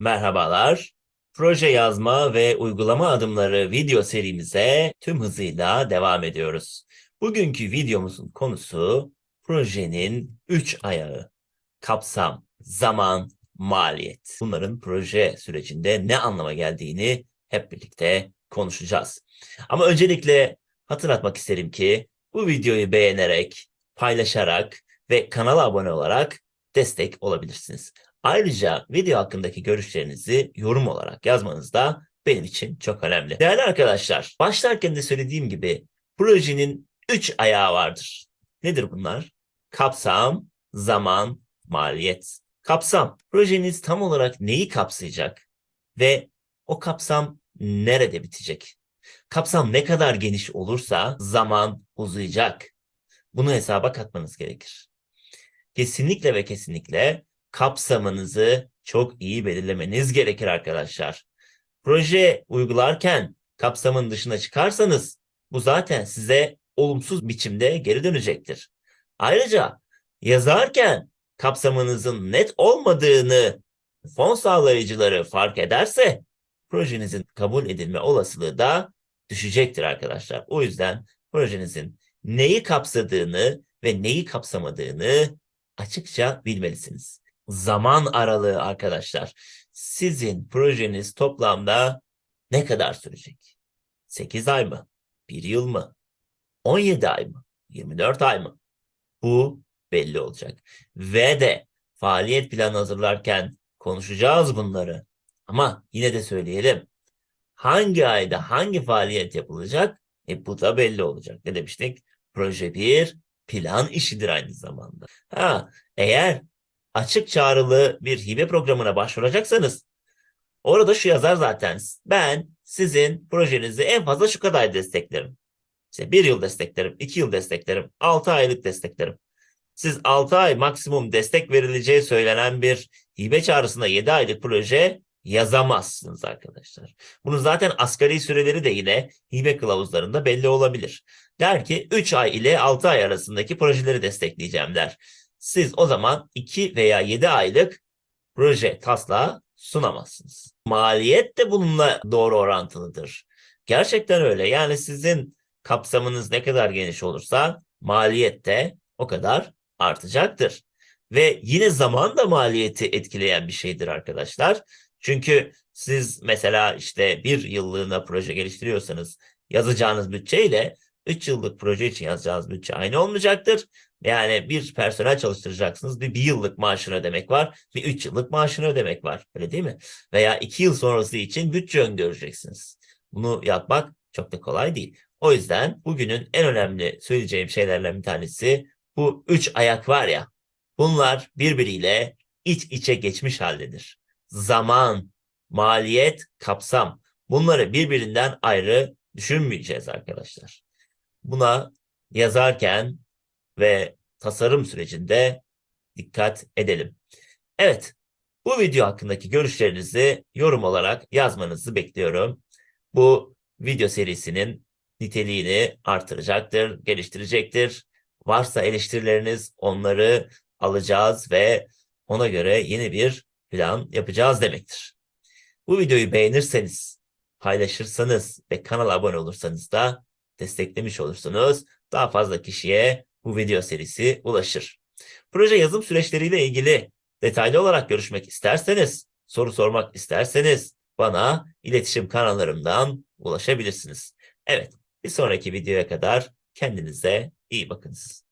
Merhabalar. Proje yazma ve uygulama adımları video serimize tüm hızıyla devam ediyoruz. Bugünkü videomuzun konusu projenin üç ayağı. Kapsam, zaman, maliyet. Bunların proje sürecinde ne anlama geldiğini hep birlikte konuşacağız. Ama öncelikle hatırlatmak isterim ki bu videoyu beğenerek, paylaşarak ve kanala abone olarak destek olabilirsiniz. Ayrıca video hakkındaki görüşlerinizi yorum olarak yazmanız da benim için çok önemli. Değerli arkadaşlar, başlarken de söylediğim gibi projenin 3 ayağı vardır. Nedir bunlar? Kapsam, zaman, maliyet. Kapsam, projeniz tam olarak neyi kapsayacak ve o kapsam nerede bitecek? Kapsam ne kadar geniş olursa zaman uzayacak. Bunu hesaba katmanız gerekir. Kesinlikle ve kesinlikle kapsamınızı çok iyi belirlemeniz gerekir arkadaşlar. Proje uygularken kapsamın dışına çıkarsanız bu zaten size olumsuz biçimde geri dönecektir. Ayrıca yazarken kapsamınızın net olmadığını fon sağlayıcıları fark ederse projenizin kabul edilme olasılığı da düşecektir arkadaşlar. O yüzden projenizin neyi kapsadığını ve neyi kapsamadığını açıkça bilmelisiniz. Zaman aralığı arkadaşlar. Sizin projeniz toplamda ne kadar sürecek? 8 ay mı? 1 yıl mı? 17 ay mı? 24 ay mı? Bu belli olacak. Ve de faaliyet planı hazırlarken konuşacağız bunları. Ama yine de söyleyelim. Hangi ayda hangi faaliyet yapılacak? E bu da belli olacak. Ne demiştik? Proje bir plan işidir aynı zamanda. Ha, eğer açık çağrılı bir hibe programına başvuracaksanız orada şu yazar zaten. Ben sizin projenizi en fazla şu kadar desteklerim. İşte bir yıl desteklerim, iki yıl desteklerim, altı aylık desteklerim. Siz altı ay maksimum destek verileceği söylenen bir hibe çağrısında yedi aylık proje yazamazsınız arkadaşlar. Bunun zaten asgari süreleri de yine hibe kılavuzlarında belli olabilir. Der ki 3 ay ile 6 ay arasındaki projeleri destekleyeceğim der. Siz o zaman 2 veya 7 aylık proje taslağı sunamazsınız. Maliyet de bununla doğru orantılıdır. Gerçekten öyle. Yani sizin kapsamınız ne kadar geniş olursa maliyet de o kadar artacaktır. Ve yine zaman da maliyeti etkileyen bir şeydir arkadaşlar. Çünkü siz mesela işte bir yıllığına proje geliştiriyorsanız yazacağınız bütçeyle 3 yıllık proje için yazacağınız bütçe aynı olmayacaktır. Yani bir personel çalıştıracaksınız. Bir, bir yıllık maaşını ödemek var. Bir üç yıllık maaşını ödemek var. Öyle değil mi? Veya iki yıl sonrası için bütçe öngöreceksiniz. Bunu yapmak çok da kolay değil. O yüzden bugünün en önemli söyleyeceğim şeylerden bir tanesi bu üç ayak var ya. Bunlar birbiriyle iç içe geçmiş haldedir. Zaman, maliyet, kapsam. Bunları birbirinden ayrı düşünmeyeceğiz arkadaşlar. Buna yazarken ve tasarım sürecinde dikkat edelim. Evet, bu video hakkındaki görüşlerinizi yorum olarak yazmanızı bekliyorum. Bu video serisinin niteliğini artıracaktır, geliştirecektir. Varsa eleştirileriniz onları alacağız ve ona göre yeni bir plan yapacağız demektir. Bu videoyu beğenirseniz, paylaşırsanız ve kanala abone olursanız da desteklemiş olursunuz. Daha fazla kişiye bu video serisi ulaşır. Proje yazım süreçleriyle ilgili detaylı olarak görüşmek isterseniz, soru sormak isterseniz bana iletişim kanallarımdan ulaşabilirsiniz. Evet, bir sonraki videoya kadar kendinize iyi bakınız.